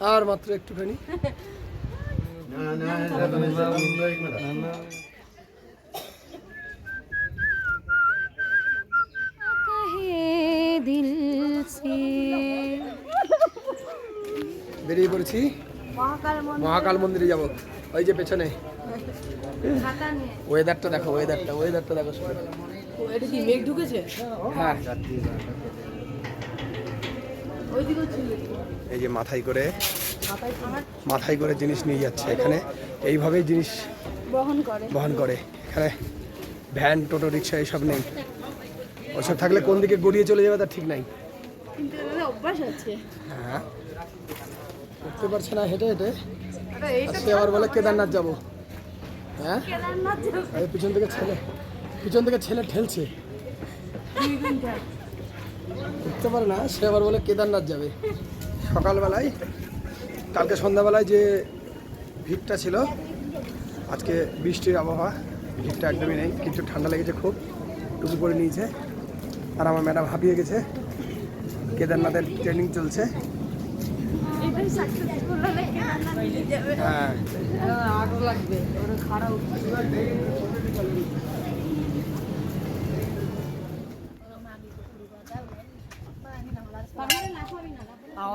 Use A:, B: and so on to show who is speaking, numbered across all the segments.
A: আর মাত্র একটুখানি। বেরিয়ে পড়েছি। মহাকাল মন্দিরে। যাব। ওই যে পেছনে। ওয়েদারটা দেখো ওয়েদারটা ওয়েদারটা দেখো।
B: মেঘ ঢুকেছে?
A: হ্যাঁ। এই যে মাথায় করে মাথায় করে। জিনিস নিয়ে যাচ্ছে এখানে। এইভাবেই জিনিস
C: বহন করে।
A: বহন করে। এখানে ভ্যান টোটো রিক্সা এইসব নেই। ওসব থাকলে কোন দিকে গড়িয়ে চলে যাবে তার ঠিক নাই। হ্যাঁ। উঠতে পারছে না হেঁটে হেঁটে। সে আবার বলে কেদারনাথ যাব। হ্যাঁ? এই পিছন থেকে ছেলে পিছন থেকে ছেলে ঠেলছে। উঠতে পারে না, সে আবার বলে কেদারনাথ যাবে। সকালবেলায়, কালকে সন্ধ্যাবেলায় যে ভিড়টা ছিল, আজকে বৃষ্টির আবহাওয়া, ভিড়টা একদমই নেই, কিন্তু ঠান্ডা লেগেছে খুব, টুপি পরে নিয়েছে, আর আমার ম্যাডাম হাঁপিয়ে গেছে। কেদারনাথের ট্রেনিং চলছে। হ্যাঁ।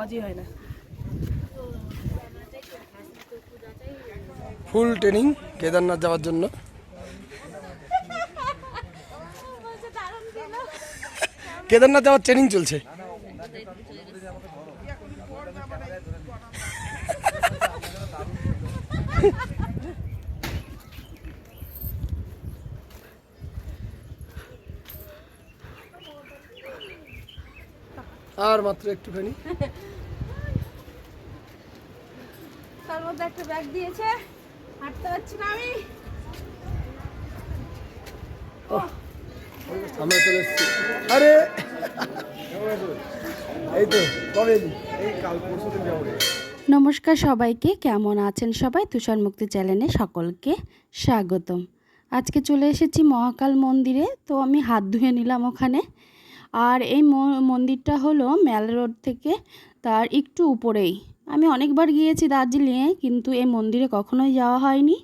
B: আওয়াজই হয় না।
A: ফুল ট্রেনিং কেদারনাথ যাওয়ার জন্য। কেদারনাথ যাওয়ার ট্রেনিং চলছে। আর মাত্র একটুখানি
C: তার মধ্যে একটা ব্যাগ দিয়েছে। হাঁটতে পারছি না আমি।
A: আমরা চলে এসেছি। আরে! এই তো কবে? এই কাল পরশু দিন যাব।
D: নমস্কার সবাইকে কেমন আছেন সবাই? তুষার মুক্তি চ্যানেলে সকলকে স্বাগতম। আজকে চলে এসেছি মহাকাল মন্দিরে তো আমি হাত ধুয়ে নিলাম ওখানে। আর এই মন্দিরটা হলো ম্যাল রোড থেকে তার একটু উপরেই। আমি অনেকবার গিয়েছি দার্জিলিংয়ে, কিন্তু এই মন্দিরে কখনোই যাওয়া হয়নি।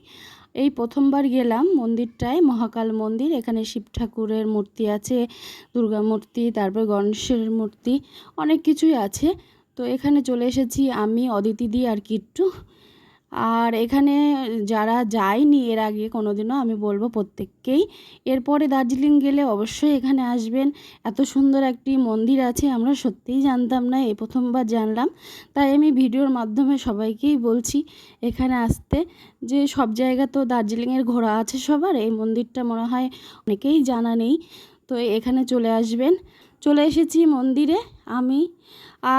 D: এই প্রথমবার গেলাম মন্দিরটায়, মহাকাল মন্দির। এখানে শিব ঠাকুরের মূর্তি আছে, দুর্গা মূর্তি, তারপর গণেশের মূর্তি, অনেক কিছুই আছে। তো এখানে চলে এসেছি আমি অদিতিদি আর কিট্টু। আর এখানে যারা যায়নি এর আগে কোনো দিনও আমি বলব প্রত্যেককেই। এরপরে দার্জিলিং গেলে অবশ্যই এখানে আসবেন। এত সুন্দর একটি মন্দির আছে, আমরা সত্যিই জানতাম না, এই প্রথমবার জানলাম। তাই আমি ভিডিওর মাধ্যমে সবাইকেই বলছি এখানে আসতে যে সব জায়গা তো দার্জিলিংয়ের ঘোরা আছে সবার, এই মন্দিরটা মনে হয় অনেকেই জানা নেই। তো এখানে চলে আসবেন। চলে এসেছি মন্দিরে আমি।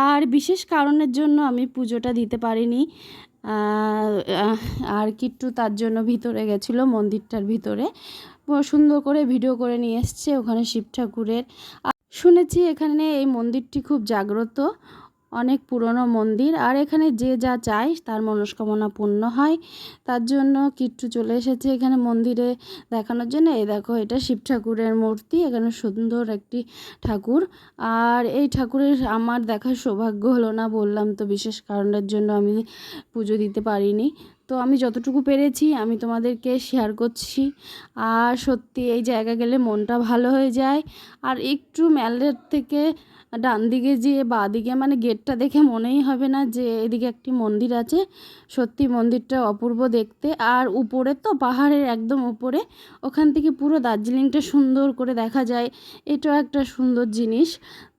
D: আর বিশেষ কারণের জন্য আমি পুজোটা দিতে পারিনি। আর কিট্টু তার জন্য ভিতরে গেছিল, মন্দিরটার ভিতরে। সুন্দর করে ভিডিও করে নিয়ে এসছে ওখানে শিব ঠাকুরের। শুনেছি এখানে এই মন্দিরটি খুব জাগ্রত। অনেক পুরনো মন্দির। আর এখানে যে যা চায় তার মনস্কামনা পূর্ণ হয়। তার জন্য কিট্টু চলে এসেছে এখানে মন্দিরে দেখানোর জন্য। এই দেখো, এটা শিব ঠাকুরের মূর্তি, এখানে সুন্দর একটি ঠাকুর। আর এই ঠাকুরের আমার দেখার সৌভাগ্য হলো না বললাম তো, বিশেষ কারণের জন্য আমি পুজো দিতে পারিনি। তো আমি যতটুকু পেরেছি আমি তোমাদেরকে শেয়ার করছি। আর সত্যি এই জায়গা গেলে মনটা ভালো হয়ে যায়। আর একটু ম্যালের থেকে ডান দিকে যে বাঁ দিকে মানে গেটটা দেখে মনেই হবে না যে এদিকে একটি মন্দির আছে। সত্যি মন্দিরটা অপূর্ব দেখতে। আর উপরে তো পাহাড়ের একদম উপরে, ওখান থেকে পুরো দার্জিলিংটা সুন্দর করে দেখা যায়। এটাও একটা সুন্দর জিনিস।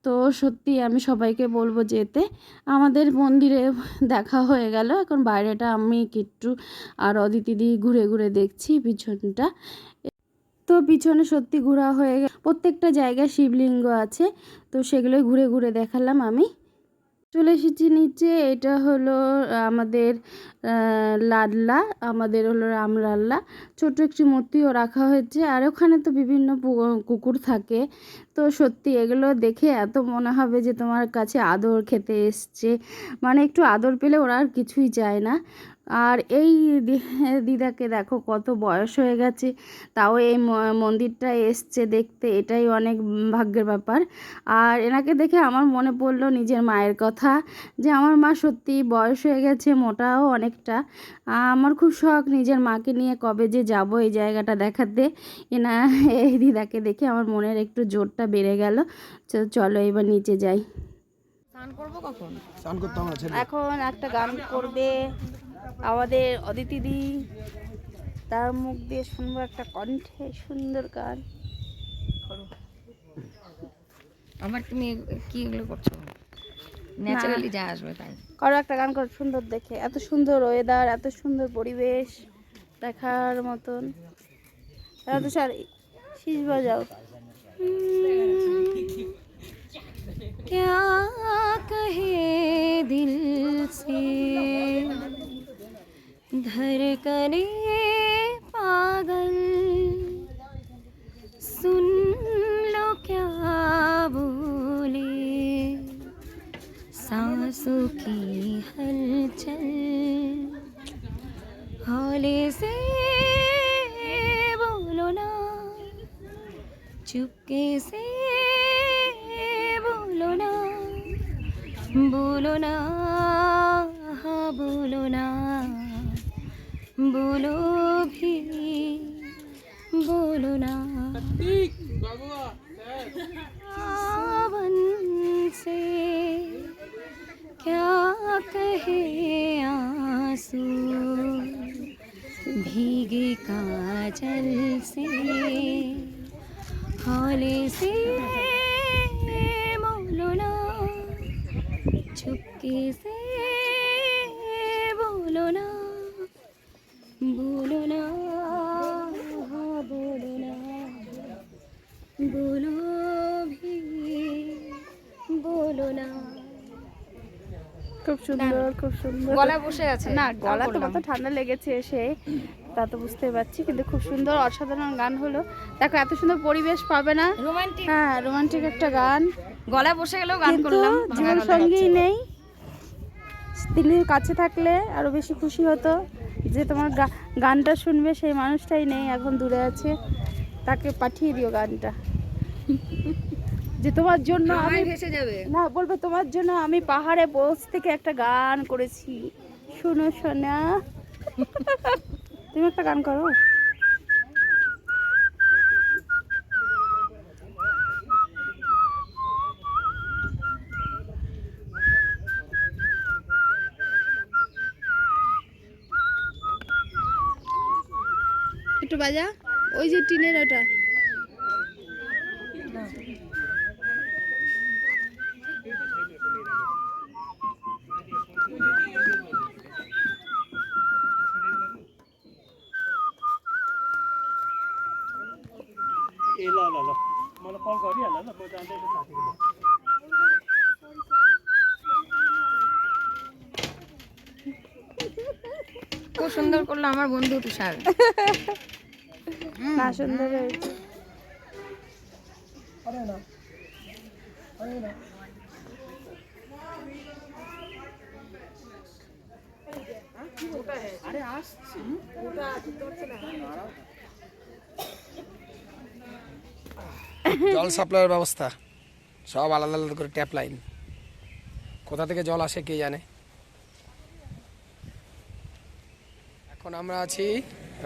D: তো সত্যি আমি সবাইকে বলব যেতে। আমাদের মন্দিরে দেখা হয়ে গেল। এখন বাইরেটা আমি, কিট্টু আর অদিতিদি ঘুরে ঘুরে দেখছি পিছনটা। তো পিছনে সত্যি ঘোরা হয়ে গেল। প্রত্যেকটা জায়গায় শিবলিঙ্গ আছে, তো সেগুলোই ঘুরে ঘুরে দেখালাম আমি। চলে এসেছি নিচে, এটা হলো আমাদের লাল্লা আমাদের হলো রামলাল্লা। ছোট একটি মূর্তিও রাখা হয়েছে, আর ওখানে তো বিভিন্ন কুকুর থাকে। তো সত্যি এগুলো দেখে এত মনে হবে যে তোমার কাছে আদর খেতে এসছে। মানে একটু আদর পেলে ওরা আর কিছুই চায় না। আর এই দিদাকে দেখো কত বয়স হয়ে গেছে। তাও এই ম- মন্দিরটা এসছে দেখতে এটাই অনেক ভাগ্যের ব্যাপার। আর এনাকে দেখে আমার মনে পড়ল নিজের মায়ের কথা যে আমার মা সত্যি বয়স হয়ে গেছে মোটাও অনেকটা। আমার খুব শখ নিজের মাকে নিয়ে কবে যে যাব এই জায়গাটা দেখাতে। এনা এই দিদাকে দেখে আমার মনের একটু জোরটা বেড়ে গেল। চ- চলো এবার নিচে যাই।
B: স্নান করব কখন?
A: স্নান করতাম না
D: এখন একটা গান করবে। আমাদের অদিতি দি তার মুখ দিয়ে শুনবো একটা কণ্ঠে সুন্দর গান
B: আমার তুমি কি এগুলো করছো ন্যাচারালি যা আসবে তাই
D: করো একটা গান কর সুন্দর দেখে এত সুন্দর ওয়েদার এত সুন্দর পরিবেশ দেখার মতন এত স্যার শীষ বাজাও क्या कहे दिल से धड़कने पागल। सुन लो क्या बोले। सांसों की हलचल। हौले से बोलो ना। चुपके से बोलो ना। बोलो ना हाँ बोलो ना। बोलो भी, बोलो ना। सावन से क्या कहे आँसू? भीगे काजल से, हौले से बोलो ना। चुपके से সুন্দর খুব সুন্দর।
B: গলায় বসে আছে
D: না গলা তো
B: করলাম।
D: ঠান্ডা লেগেছে এসে তা তো বুঝতে পারছি কিন্তু খুব সুন্দর অসাধারণ গান হলো। দেখো এত সুন্দর পরিবেশ পাবে না।
B: রোমান্টিক
D: হ্যাঁ রোমান্টিক একটা গান।
B: গলায় বসে গেলেও গান করলাম
D: জীবন সঙ্গী নেই। তিনি কাছে থাকলে আরও বেশি খুশি হতো যে তোমার গানটা শুনবে সেই মানুষটাই নেই এখন দূরে আছে। তাকে পাঠিয়ে দিও গানটা। যে তোমার জন্য আমি
B: ভেসে যাবে।
D: না বলবে তোমার জন্য আমি পাহাড়ে বস থেকে একটা গান করেছি। শুনো সোনা। তুমি একটা গান করো। একটু বাজা। ওই যে টিনের ওটা।
E: ए ल ल ल मलाई कल गरिहाल ल म जाँदैछु साथीको
B: খুব সুন্দর করলো আমার বন্ধু তুষার
D: না সুন্দর হয়েছে
A: আরে না আরে না জল সাপ্লাইয়ের ব্যবস্থা। সব আলাদা আলাদা করে ট্যাপ লাইন কোথা থেকে জল আসে কে জানে? এখন আমরা আছি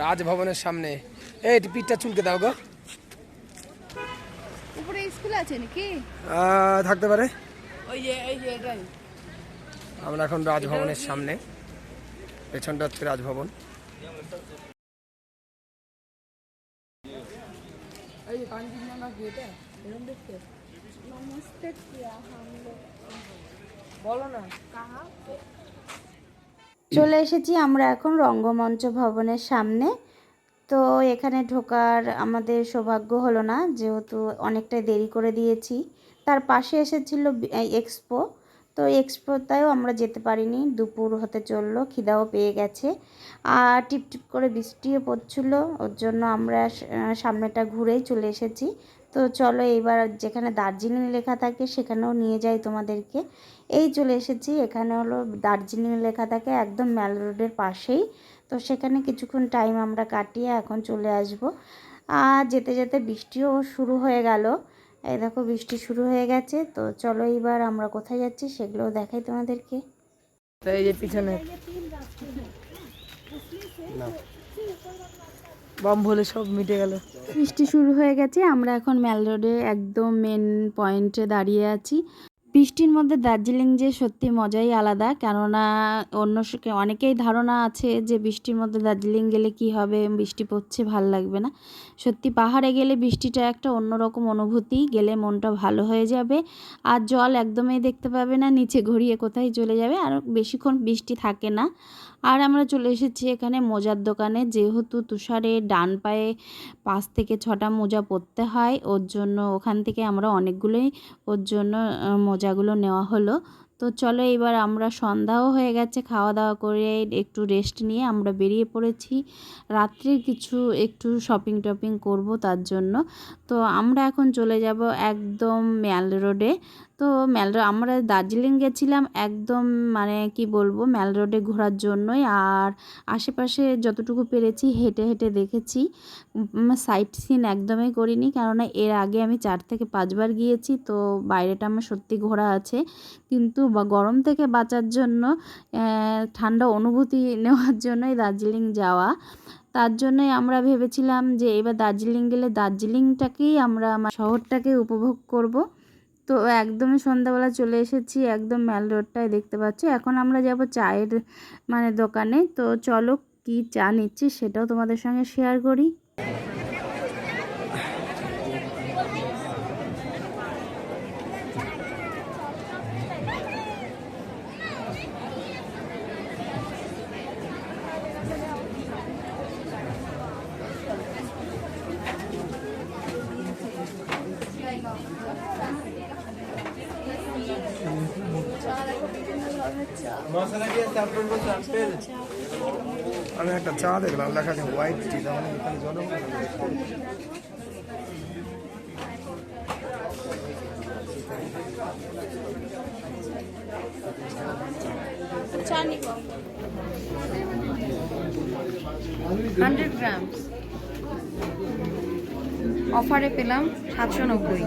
A: রাজভবনের সামনে। এই পিঠটা চুলকে দাও গো।
D: উপরে স্কুল আছে নাকি?
A: থাকতে পারে।
B: ওই যে এই যে এটাই।
A: আমরা এখন রাজভবনের সামনে। পেছনটা হচ্ছে রাজভবন।
B: এই বলো না।
D: চলে এসেছি আমরা এখন রঙ্গমঞ্চ ভবনের সামনে। তো এখানে ঢোকার আমাদের সৌভাগ্য হলো না যেহেতু অনেকটাই দেরি করে দিয়েছি। তার পাশে এসেছিল এক্সপো। তো এক্সপোতেও আমরা যেতে পারিনি দুপুর হতে চলল খিদাও পেয়ে গেছে। আর টিপ টিপ করে বৃষ্টিও পড়ছিল ওর জন্য আমরা সামনেটা ঘুরেই চলে এসেছি। তো চলো এইবার যেখানে দার্জিলিং লেখা থাকে সেখানেও নিয়ে যাই তোমাদেরকে। এই চলে এসেছি এখানে হলো দার্জিলিং লেখা থাকে একদম ম্যাল রোডের পাশেই। তো সেখানে কিছুক্ষণ টাইম আমরা কাটিয়ে এখন চলে আসব। আর যেতে যেতে বৃষ্টিও শুরু হয়ে গেল। এই দেখো বৃষ্টি শুরু হয়ে গেছে তো চলো এইবার আমরা কোথায় যাচ্ছি সেগুলোও দেখাই তোমাদেরকে।
B: তো এই যে পিছনে বম ভুলে সব মিটে গেল।
D: বৃষ্টি শুরু হয়ে গেছে, আমরা এখন ম্যাল রোডে একদম মেন পয়েন্টে দাঁড়িয়ে আছি। বৃষ্টির মধ্যে দার্জিলিং যে সত্যি মজাই আলাদা, কেননা অন্য অনেকেই ধারণা আছে যে বৃষ্টির মধ্যে দার্জিলিং গেলে কি হবে, বৃষ্টি পড়ছে, ভালো লাগবে না। সত্যি পাহাড়ে গেলে বৃষ্টিটা একটা অন্যরকম অনুভূতি, গেলে মনটা ভালো হয়ে যাবে, আর জল একদমই দেখতে পাবে না, নিচে ঘুরিয়ে কোথায় চলে যাবে, আর বেশিক্ষণ বৃষ্টি থাকে না। আর আমরা চলে এসেছি এখানে মোজার দোকানে। যেহেতু তুষারে ডান পায়ে পাঁচ থেকে ছটা মোজা পরতে হয়, ওর জন্য ওখান থেকে আমরা অনেকগুলোই ওর জন্য মোজাগুলো নেওয়া হলো। তো চলো এবার আমরা সন্ধ্যাও হয়ে গেছে খাওয়া দাওয়া করে একটু রেস্ট নিয়ে আমরা বেরিয়ে পড়েছি। রাত্রির কিছু একটু শপিং টপিং করব তার জন্য। তো আমরা এখন চলে যাব একদম ম্যাল রোডে। তো ম্যাল আমরা দার্জিলিং গেছিলাম একদম মানে কি বলব ম্যাল রোডে ঘোরার জন্যই। আর আশেপাশে যতটুকু পেরেছি হেঁটে হেঁটে দেখেছি। সাইট সিন একদমই করিনি কেননা এর আগে আমি চার থেকে পাঁচবার গিয়েছি তো বাইরেটা আমার সত্যি ঘোরা আছে। কিন্তু গরম থেকে বাঁচার জন্য ঠান্ডা অনুভূতি নেওয়ার জন্যই দার্জিলিং যাওয়া। তার জন্যই আমরা ভেবেছিলাম যে এবার দার্জিলিং গেলে দার্জিলিংটাকেই আমরা আমার শহরটাকে উপভোগ করব। তো একদমই সন্ধ্যাবেলা চলে এসেছি একদম ম্যাল রোডটায় দেখতে পাচ্ছ। এখন আমরা যাব চায়ের মানে দোকানে। তো চলো কি চা নিচ্ছি সেটাও তোমাদের সঙ্গে শেয়ার করি।
A: আমি একটা চা দেখলাম লেখা আছে হোয়াইট টি তার মানে এখানে জল
B: হান্ড্রেড গ্রামস। অফারে পেলাম সাতশো নব্বই।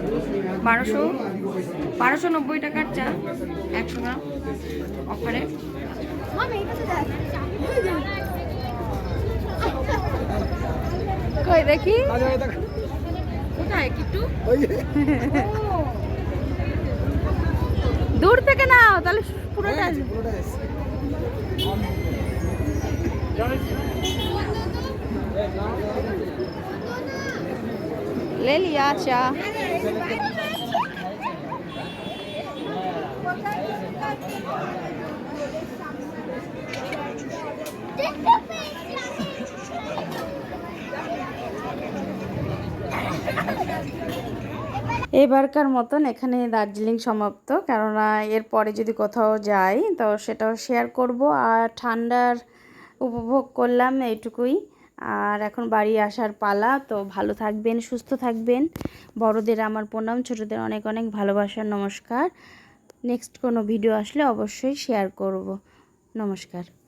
B: বারোশো বারোশো নব্বই টাকার চা একশো গ্রাম অফারে।
C: কই দেখি?
B: কোথায় কিট্টু?
C: দূর থেকে নাও তাহলে পুরোটা
A: পুরোটা।
C: ले लिया चाय
D: এবারকার মতন এখানে দার্জিলিং সমাপ্ত কেননা এরপরে যদি কোথাও যাই তো সেটাও শেয়ার করব আর ঠান্ডার উপভোগ করলাম এইটুকুই আর এখন বাড়ি আসার পালা, তো ভালো থাকবেন, সুস্থ থাকবেন। বড়দের আমার প্রণাম, ছোটদের অনেক অনেক ভালোবাসা, নমস্কার। নেক্সট কোনো ভিডিও আসলে অবশ্যই শেয়ার করব। নমস্কার।